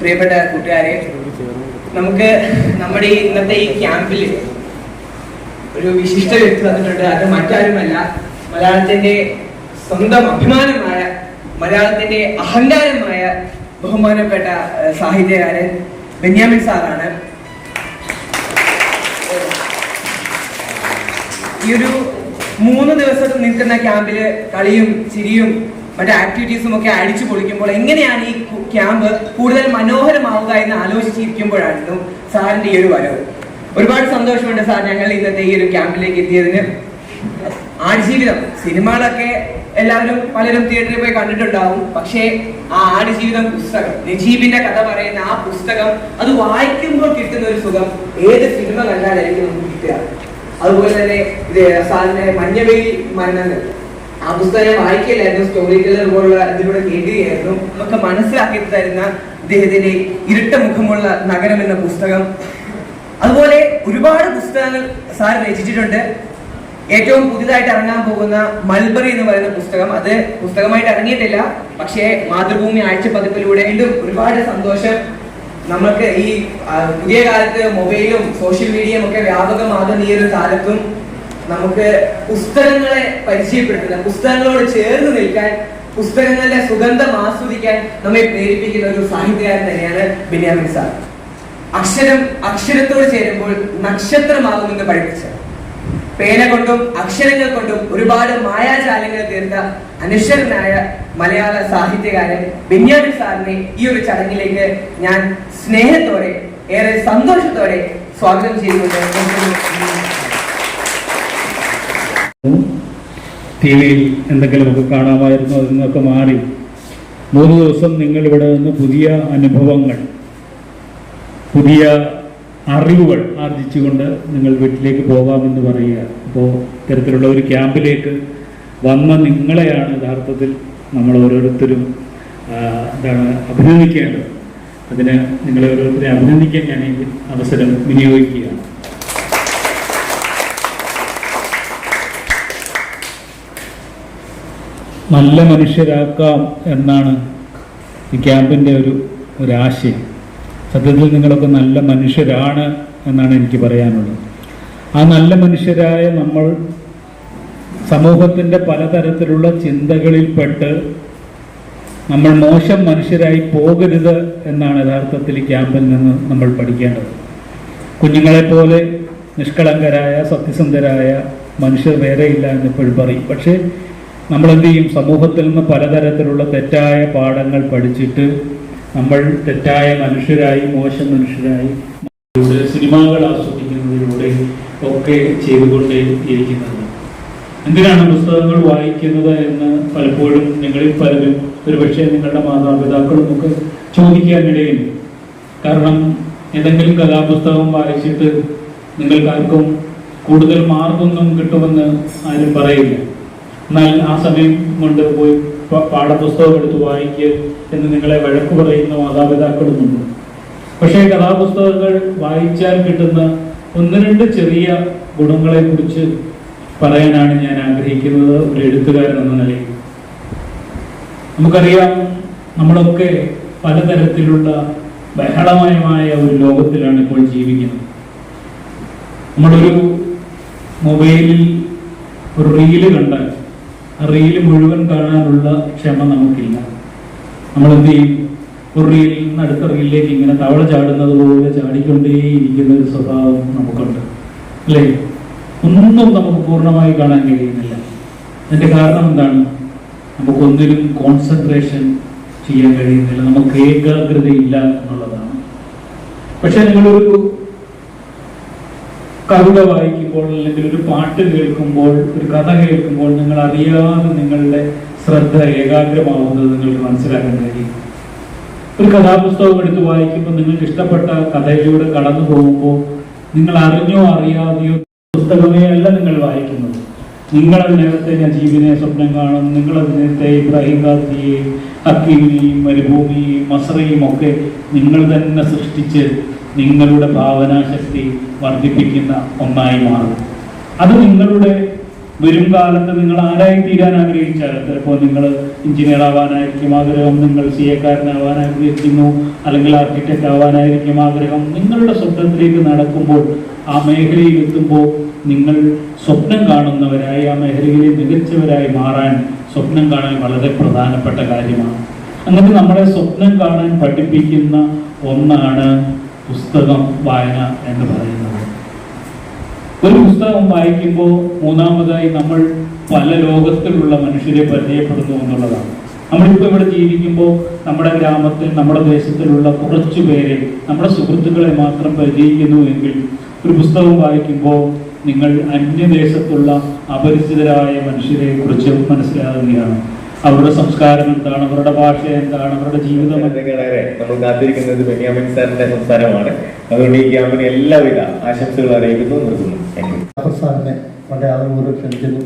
പ്രിയപ്പെട്ട കൂട്ടുകാരെ നമുക്ക് നമ്മുടെ ഈ ഇന്നത്തെ ഈ ക്യാമ്പിൽ ഒരു വിശിഷ്ട വ്യക്തി വന്നിട്ടുണ്ട്. അത് മറ്റാരുമല്ല. മലയാളത്തിന്റെ സ്വന്തം അഭിമാനമായ മലയാളത്തിന്റെ അഹങ്കാരമായ ബഹുമാനപ്പെട്ട സാഹിത്യകാരൻ ബെന്യാമിൻ സാറാണ്. ഈ ഒരു മൂന്ന് ദിവസം നിൽക്കുന്ന ക്യാമ്പിൽ കളിയും ചിരിയും മറ്റു ആക്ടിവിറ്റീസും ഒക്കെ അടിച്ചു പൊളിക്കുമ്പോൾ എങ്ങനെയാണ് ഈ ക്യാമ്പ് കൂടുതൽ മനോഹരമാവുക എന്ന് ആലോചിച്ചിരിക്കുമ്പോഴായിരുന്നു സാറിന്റെ ഈ ഒരു വരവ്. ഒരുപാട് സന്തോഷമുണ്ട് സാർ ഞങ്ങൾ ഇന്നത്തെ ഈ ഒരു ക്യാമ്പിലേക്ക് എത്തിയതിന്. ആടുജീവിതം സിനിമകളൊക്കെ എല്ലാവരും പലരും തിയേറ്ററിൽ പോയി കണ്ടിട്ടുണ്ടാവും. പക്ഷേ ആ ആടുജീവിതം പുസ്തകം നജീബിന്റെ കഥ പറയുന്ന ആ പുസ്തകം അത് വായിക്കുമ്പോൾ കിട്ടുന്ന ഒരു സുഖം ഏത് സിനിമ കണ്ടാലായിരിക്കും നമുക്ക് കിട്ടുക. അതുപോലെ തന്നെ ഇത് സാറിന്റെ മഞ്ഞവെയിൽ മരണങ്ങൾ. ആ പുസ്തകം വായിക്കില്ലായിരുന്നു സ്റ്റോറി ടെല്ലർ പോലുള്ള ഇതിലൂടെ കേൾക്കുകയായിരുന്നു. നമുക്ക് മനസ്സിലാക്കി തരുന്ന ഇദ്ദേഹത്തിന്റെ ഇരുട്ട മുഖമുള്ള നഗരം എന്ന പുസ്തകം. അതുപോലെ ഒരുപാട് പുസ്തകങ്ങൾ സാർ രചിച്ചിട്ടുണ്ട്. ഏറ്റവും പുതിയതായിട്ട് ഇറങ്ങാൻ പോകുന്ന മൽബറി എന്ന് പറയുന്ന പുസ്തകം. അത് പുസ്തകമായിട്ട് ഇറങ്ങിയിട്ടില്ല പക്ഷേ മാതൃഭൂമി ആഴ്ച പതിപ്പിലൂടെ വീണ്ടും ഒരുപാട് സന്തോഷം നമ്മൾക്ക് ഈ പുതിയ കാലത്ത് മൊബൈലും സോഷ്യൽ മീഡിയയും ഒക്കെ വ്യാപകമാകുന്ന ഈ ഒരു കാലത്തും നമുക്ക് പുസ്തകങ്ങളെ പരിചയപ്പെടുത്തുന്ന പുസ്തകങ്ങളോട് ചേർന്ന് നിൽക്കാൻ പുസ്തകങ്ങളുടെ സുഗന്ധം ആസ്വദിക്കാൻ നമ്മെ പ്രേരിപ്പിക്കുന്ന ഒരു സാഹിത്യകാരൻ തന്നെയാണ് ബെന്യാമിൻ സാർ. അക്ഷരം അക്ഷരത്തോട് ചേരുമ്പോൾ നക്ഷത്രമാകുമെന്ന് പഠിപ്പിച്ച. പേന കൊണ്ടും അക്ഷരങ്ങൾ കൊണ്ടും ഒരുപാട് മായാജാലങ്ങൾ തീർത്ത അനശ്വരനായ മലയാള സാഹിത്യകാരൻ ബെന്യാമിൻ സാറിനെ ഈ ഒരു ചടങ്ങിലേക്ക് ഞാൻ സ്നേഹത്തോടെ ഏറെ സന്തോഷത്തോടെ സ്വാഗതം ചെയ്തുകൊണ്ട് ടി വിയിൽ എന്തെങ്കിലുമൊക്കെ കാണാമായിരുന്നു അതിൽ നിന്നൊക്കെ മാറി. മൂന്ന് ദിവസം നിങ്ങൾ ഇവിടെ നിന്ന് പുതിയ അനുഭവങ്ങൾ പുതിയ അറിവുകൾ ആർജിച്ചുകൊണ്ട് നിങ്ങൾ വീട്ടിലേക്ക് പോകാമെന്ന് പറയുക. അപ്പോൾ ഇത്തരത്തിലുള്ള ഒരു ക്യാമ്പിലേക്ക് വന്ന നിങ്ങളെയാണ് യഥാർത്ഥത്തിൽ നമ്മൾ ഓരോരുത്തരും എന്താണ് അഭിനന്ദിക്കേണ്ടത്. അതിന് നിങ്ങളെ ഓരോരുത്തരെ അഭിനന്ദിക്കാൻ ഞാൻ അവസരം വിനിയോഗിക്കുകയാണ്. നല്ല മനുഷ്യരാക്കാം എന്നാണ് ഈ ക്യാമ്പിന്റെ ഒരു ഒരാശയം. സത്യത്തിൽ നിങ്ങളൊക്കെ നല്ല മനുഷ്യരാണ് എന്നാണ് എനിക്ക് പറയാനുള്ളത്. ആ നല്ല മനുഷ്യരായ നമ്മൾ സമൂഹത്തിന്റെ പലതരത്തിലുള്ള ചിന്തകളിൽപ്പെട്ട് നമ്മൾ മോശം മനുഷ്യരായി പോകരുത് എന്നാണ് യഥാർത്ഥത്തിൽ ഈ ക്യാമ്പിൽ നിന്ന് നമ്മൾ പഠിക്കേണ്ടത്. കുഞ്ഞുങ്ങളെപ്പോലെ നിഷ്കളങ്കരായ സത്യസന്ധരായ മനുഷ്യർ വേറെയില്ല എന്ന് എപ്പോഴും പറയും. പക്ഷേ നമ്മൾ എന്ത് ചെയ്യും സമൂഹത്തിൽ നിന്ന് പലതരത്തിലുള്ള തെറ്റായ പാഠങ്ങൾ പഠിച്ചിട്ട് നമ്മൾ തെറ്റായ മനുഷ്യരായി മോശം മനുഷ്യരായി സിനിമകൾ ആസ്വദിക്കുന്നതിലൂടെ ഒക്കെ ചെയ്തുകൊണ്ടേ ഇരിക്കുന്നത് എന്തിനാണ് പുസ്തകങ്ങൾ വായിക്കുന്നത് എന്ന് പലപ്പോഴും നിങ്ങളിൽ പലരും ഒരുപക്ഷെ നിങ്ങളുടെ മാതാപിതാക്കളും ഒക്കെ ചോദിക്കാനിടയുണ്ട്. കാരണം ഏതെങ്കിലും കഥാപുസ്തകം വായിച്ചിട്ട് നിങ്ങൾക്കാർക്കും കൂടുതൽ മാർക്കൊന്നും കിട്ടുമെന്ന് ആരും പറയില്ല. എന്നാൽ ആ സമയം കൊണ്ട് പോയി പാഠപുസ്തകം എടുത്ത് വായിക്കുക എന്ന് നിങ്ങളെ വഴക്ക് പറയുന്ന മാതാപിതാക്കളുമുണ്ട് പക്ഷേ കഥാപുസ്തകങ്ങൾ വായിച്ചാൽ കിട്ടുന്ന ഒന്ന് രണ്ട് ചെറിയ ഗുണങ്ങളെ കുറിച്ച് പറയാനാണ് ഞാൻ ആഗ്രഹിക്കുന്നത് ഒരു എഴുത്തുകാരൻ എന്ന നിലയിൽ. നമുക്കറിയാം നമ്മളൊക്കെ പലതരത്തിലുള്ള ബഹളമയമായ ഒരു ലോകത്തിലാണ് ഇപ്പോൾ ജീവിക്കുന്നത്. നമ്മളൊരു മൊബൈലിൽ ഒരു റീൽ കണ്ടാൽ റീൽ മുഴുവൻ കാണാനുള്ള ക്ഷമ നമുക്കില്ല. നമ്മൾ എന്ത് ചെയ്യും? ഒരു റീലിൽ നിന്ന് അടുത്ത റീലിലേക്ക് ഇങ്ങനെ തവള ചാടുന്നത് പോലെ ചാടിക്കൊണ്ടേയിരിക്കുന്ന ഒരു സ്വഭാവം നമുക്കുണ്ട്. അല്ലേ? ഒന്നും നമുക്ക് പൂർണമായി കാണാൻ കഴിയുന്നില്ല. അതിന്റെ കാരണം എന്താണ്? നമുക്കൊന്നിലും കോൺസെൻട്രേഷൻ ചെയ്യാൻ കഴിയുന്നില്ല. നമുക്ക് ഏകാഗ്രതയില്ല എന്നുള്ളതാണ്. പക്ഷെ നിങ്ങളൊരു കവിത വായിക്കുമ്പോൾ അല്ലെങ്കിൽ ഒരു പാട്ട് കേൾക്കുമ്പോൾ ഒരു കഥ കേൾക്കുമ്പോൾ നിങ്ങൾ അറിയാതെ നിങ്ങളുടെ ശ്രദ്ധ ഏകാഗ്രമാവുന്നത് നിങ്ങൾക്ക് മനസ്സിലാക്കാൻ കഴിയും ഒരു കഥാപുസ്തകം എടുത്ത് വായിക്കുമ്പോൾ നിങ്ങൾക്ക് ഇഷ്ടപ്പെട്ട കഥയിലൂടെ കടന്നു പോകുമ്പോൾ നിങ്ങൾ അറിഞ്ഞോ അറിയാതെയോ പുസ്തകമേ അല്ല നിങ്ങൾ വായിക്കുന്നത്. നിങ്ങൾ അതിനകത്തെ നജീബിനെ സ്വപ്നം കാണും. നിങ്ങളതിനകത്തെ ഇബ്രാഹിം ഗാന്ധിയെയും ഹക്കീമിനെയും മരുഭൂമിയെയും മസറയും ഒക്കെ നിങ്ങൾ തന്നെ സൃഷ്ടിച്ച് നിങ്ങളുടെ ഭാവനാശക്തി വർദ്ധിപ്പിക്കുന്ന ഒന്നായി മാറും. അത് നിങ്ങളുടെ വരും കാലത്ത് നിങ്ങൾ ആരായി തീരാൻ ആഗ്രഹിച്ചാൽ ചിലപ്പോൾ നിങ്ങൾ എഞ്ചിനീയർ ആവാനായിരിക്കും ആഗ്രഹം നിങ്ങൾ സി എക്കാരനാവാൻ ആഗ്രഹിക്കുന്നു അല്ലെങ്കിൽ ആർക്കിടെക്റ്റ് ആവാനായിരിക്കും ആഗ്രഹം. നിങ്ങളുടെ സ്വപ്നത്തിലേക്ക് നടക്കുമ്പോൾ ആ മേഖലയിൽ എത്തുമ്പോൾ നിങ്ങൾ സ്വപ്നം കാണുന്നവരായി ആ മേഖലയിൽ മികച്ചവരായി മാറാൻ സ്വപ്നം കാണാൻ വളരെ പ്രധാനപ്പെട്ട കാര്യമാണ്. അങ്ങനെ നമ്മളെ സ്വപ്നം കാണാൻ പഠിപ്പിക്കുന്ന ഒന്നാണ് പുസ്തകം വായന എന്ന് പറയുന്നത്. ഒരു പുസ്തകം വായിക്കുമ്പോൾ മൂന്നാമതായി നമ്മൾ പല ലോകത്തിലുള്ള മനുഷ്യരെ പരിചയപ്പെടുന്നു എന്നുള്ളതാണ്. നമ്മളിപ്പോൾ ഇവിടെ ജീവിക്കുമ്പോൾ നമ്മുടെ ഗ്രാമത്തിൽ നമ്മുടെ ദേശത്തിലുള്ള കുറച്ചു പേരെ നമ്മുടെ സുഹൃത്തുക്കളെ മാത്രം പരിചയിക്കുന്നു എങ്കിൽ ഒരു പുസ്തകം വായിക്കുമ്പോൾ നിങ്ങൾ അന്യദേശത്തുള്ള അപരിചിതരായ മനുഷ്യരെ കുറിച്ച് മനസ്സിലാകുകയാണ്. അവരുടെ സംസ്കാരം എന്താണ്? അവരുടെ ഭാഷ എന്താണ്? അവരുടെ ജീവിതം നമ്മൾ കാത്തിരിക്കുന്നത് ബെന്യാമിൻ സാറിന്റെ സംസാരമാണ്. അതുകൊണ്ട് ഈ ക്യാമ്പിന് എല്ലാവിധ ആശംസകൾ അറിയിക്കുന്നു. നിർത്തുന്നു. സാറിനെ വളരെ ആദരപൂർവം ക്ഷണിക്കുന്നു.